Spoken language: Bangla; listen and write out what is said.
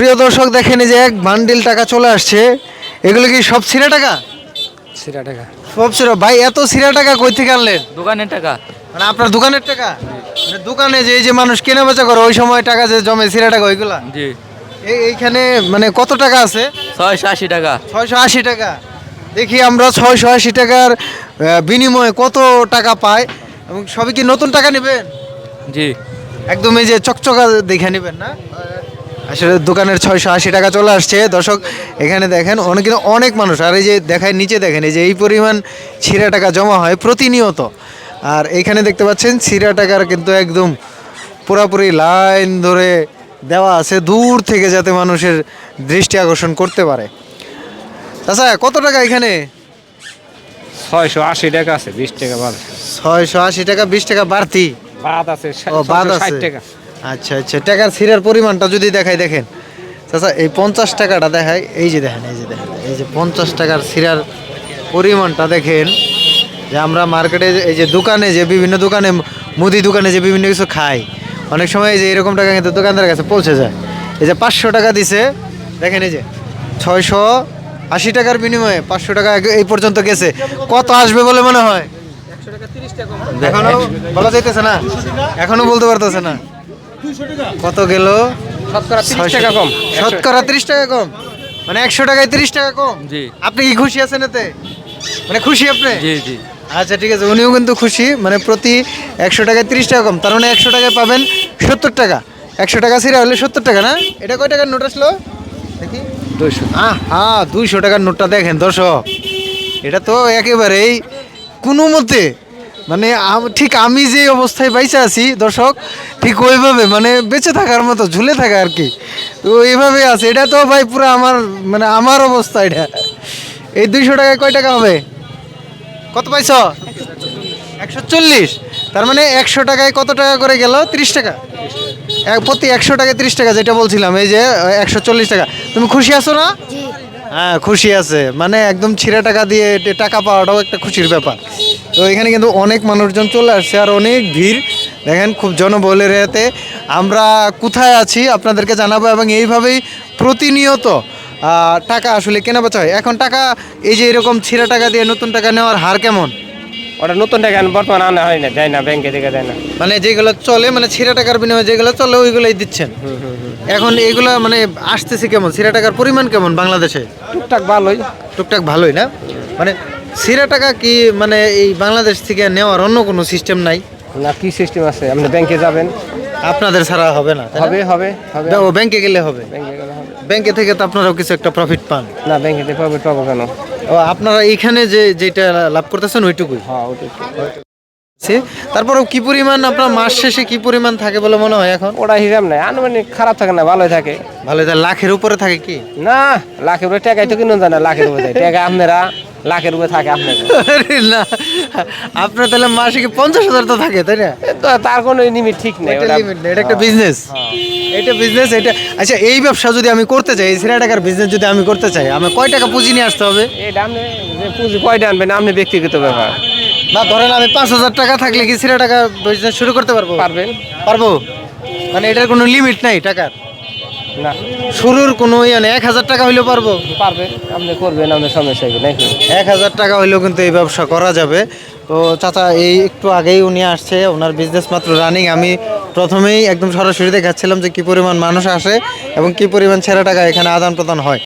প্রিয় দর্শক দেখেন যে এক বান্ডিল টাকা চলে আসছে। এগুলো কি সব ছিঁড়া টাকা? সিরা টাকা। সব ছিঁড়া ভাই এত ছিঁড়া টাকা কই থেকে আনলেন? দোকানের টাকা। মানে আপনার দোকানের টাকা? মানে দোকানে যে এই যে মানুষ কেনা বেচা করে ওই সময় টাকা যে জমে ছিঁড়া টাকা ওইগুলা? জি। এই- এইখানে মানে কত টাকা আছে? ছয়শো আশি টাকা। ছয়শো আশি টাকা। দেখি আমরা ছয়শো আশি টাকার বিনিময়ে কত টাকা পাই এবং সবই কি নতুন টাকা নেবেন? জি। একদম এই যে চকচকা দেখে নেবেন না? আসলে দোকানের ছয়শো আশি টাকা চলে আসছে। দর্শক এখানে দেখেন অনেক কিন্তু অনেক মানুষ আর এই যে দেখায় নিচে দেখেন এই যে এই পরিমাণ ছিঁড়া টাকা জমা হয় প্রতিনিয়ত। আর এইখানে দেখতে পাচ্ছেন ছিঁড়া টাকার কিন্তু একদম পুরাপুরি লাইন ধরে দেওয়া আছে দূর থেকে যাতে মানুষের দৃষ্টি আকর্ষণ করতে পারে। আচ্ছা কত টাকা এখানে? ছয়শো আশি টাকা আছে বিশ টাকা বাদ। ছয়শো আশি টাকা বিশ টাকা বাড়তি। বাদ আছে বাদ আছে। টাকা। আচ্ছা আচ্ছা। টাকার ছিঁড়ার পরিমাণটা যদি দেখাই, দেখেন। চাচা, এই পঞ্চাশ টাকাটা দেখায় এই যে দেখেন, এই যে দেখেন, এই যে পঞ্চাশ টাকার ছিঁড়ার পরিমাণটা দেখেন, যে আমরা মার্কেটে এই যে দোকানে যে, বিভিন্ন দোকানে, মুদি দোকানে যে বিভিন্ন কিছু খাই, অনেক সময় যে এরকম টাকা কিন্তু দোকানদারের কাছে পৌঁছে যায়। এই যে পাঁচশো টাকা দিছে, দেখেন এই যে, ছয়শো আশি টাকার বিনিময়ে পাঁচশো টাকা এই পর্যন্ত গেছে। কত আসবে বলে মনে হয়? এখনও বলা যাইতেছে না? এখনও বলতে পারতেছে না? কত গেল? শতকরা তিরিশ টাকা কম। শতকরা তিরিশ টাকা কম? মানে একশো টাকায় তিরিশ টাকা কম? জি। আপনি কি খুশি আছেন এতে? মানে খুশি আপনি? জি জি। আচ্ছা ঠিক আছে উনিও কিন্তু খুশি। মানে প্রতি একশো টাকায় তিরিশ টাকা কম। তার মানে একশো টাকায় পাবেন সত্তর টাকা। একশো টাকা ছিঁড়া হলে সত্তর টাকা না? এটা কয় টাকার নোট আসলো? দেখি। দুইশো। আহ হ্যাঁ দুইশো টাকার নোটটা দেখেন দর্শক। এটা তো একেবারেই কোনো মতে মানে ঠিক আমি যে অবস্থায় বাইচে আছি দর্শক ঠিক ওইভাবে মানে বেঁচে থাকার মতো ঝুলে থাকা আর কি। তো এইভাবে আছে। এটা তো ভাই পুরো আমার মানে আমার অবস্থা এটা। এই দুইশো টাকায় কয় টাকা হবে? কত পাইছ? একশো চল্লিশ। তার মানে একশো টাকায় কত টাকা করে গেল? তিরিশ টাকা। প্রতি একশো টাকা তিরিশ টাকা যেটা বলছিলাম এই যে একশো চল্লিশ টাকা। তুমি খুশি আছো না? হ্যাঁ খুশি আছে। মানে একদম ছিঁড়া টাকা দিয়ে টাকা পাওয়াটাও একটা খুশির ব্যাপার। তো এখানে কিন্তু অনেক মানুষজন চলে আসছে আর অনেক ভিড়। দেখেন খুব জনবহুলের এতে আমরা কোথায় আছি আপনাদেরকে জানাব এবং এইভাবেই প্রতিনিয়ত টাকা আসলে কেনা বেচা হয়। এখন টাকা এই যে এরকম ছিঁড়া টাকা দিয়ে নতুন টাকা নেওয়ার হার কেমন? ওটা নতুন টাকা বর্তমান আনা হয় না দেয় না ব্যাংকে থেকে দেয় না। মানে যেগুলো চলে মানে ছিঁড়া টাকার বিনিময়ে যেগুলো চলে ওইগুলোই দিচ্ছেন। এখন এগুলো মানে আসতেছে কেমন? ছিঁড়া টাকার পরিমাণ কেমন বাংলাদেশে? টুকটাক ভালোই। টুকটাক ভালোই না? মানে ছিঁড়া টাকা কি মানে এই বাংলাদেশ থেকে নেওয়ার অন্য কোনো সিস্টেম নাই? না কি সিস্টেম আছে? আপনি ব্যাংকে যাবেন। আপনাদের ছাড়া হবে না হবে হবে হবে। ও ব্যাংকে গেলে হবে। ব্যাংকে গেলে হবে। ব্যাংকে থেকে তো আপনারাও কিছু একটা প্রফিট পান। না ব্যাংকে থেকে পাবো পাবো কেন? ও আপনারা এইখানে যে যেটা লাভ করতেছেন ওইটুকুই? হ্যাঁ সে তারপরেও কি পরিমাণ আপনার মাস শেষে কি পরিমাণ থাকে বলে মনে হয় এখন? ওটা হিসাব নাই আনুমানিক খারাপ থাকে না ভালোই থাকে। ভালো তাহলে লাখের উপরে থাকে কি? না লাখের উপরে টাকাই তো কিনুন যায় না লাখের উপরে টাকা আপনারা লাখের উপরে থাকে আপনাদের আরে না আপনার তাহলে মাসে কি পঞ্চাশ হাজার তো থাকে তাই না? তো তার কোনো লিমিট ঠিক নেই এটা ওটা নেই, এটা একটা বিজনেস হ্যাঁ। এটা বিজনেস এটা আচ্ছা এই ব্যবসা যদি আমি করতে চাই সিরা টাকার বিজনেস যদি আমি করতে চাই আমার কয় টাকা পুঁজি নিয়ে আসতে হবে? এটা আপনি যে পুঁজি কয়টা আনবেন আপনি ব্যক্তিগত ব্যাপার। না ধরেন আমি পাঁচ হাজার টাকা থাকলে কি সিরা টাকা বিজনেস শুরু করতে পারব? পারবেন। পারব? মানে এটার কোনো লিমিট নাই টাকার? না। শুরুর কোনো ইয়ে নেই। এক হাজার টাকা হইলেও পারব? পারবে। আপনি করবেন আপনার সমস্যা কি নাকি এক হাজার টাকা হইলেও কিন্তু এই ব্যবসা করা যাবে। তো চাচা এই একটু আগেই উনি আসছে ওনার বিজনেস মাত্র রানিং আমি প্রথমেই একদম সরাসরি দেখাচ্ছিলাম যে কি পরিমাণ মানুষ আসে এবং কি পরিমাণ ছেঁড়া টাকা এখানে আদান প্রদান হয়।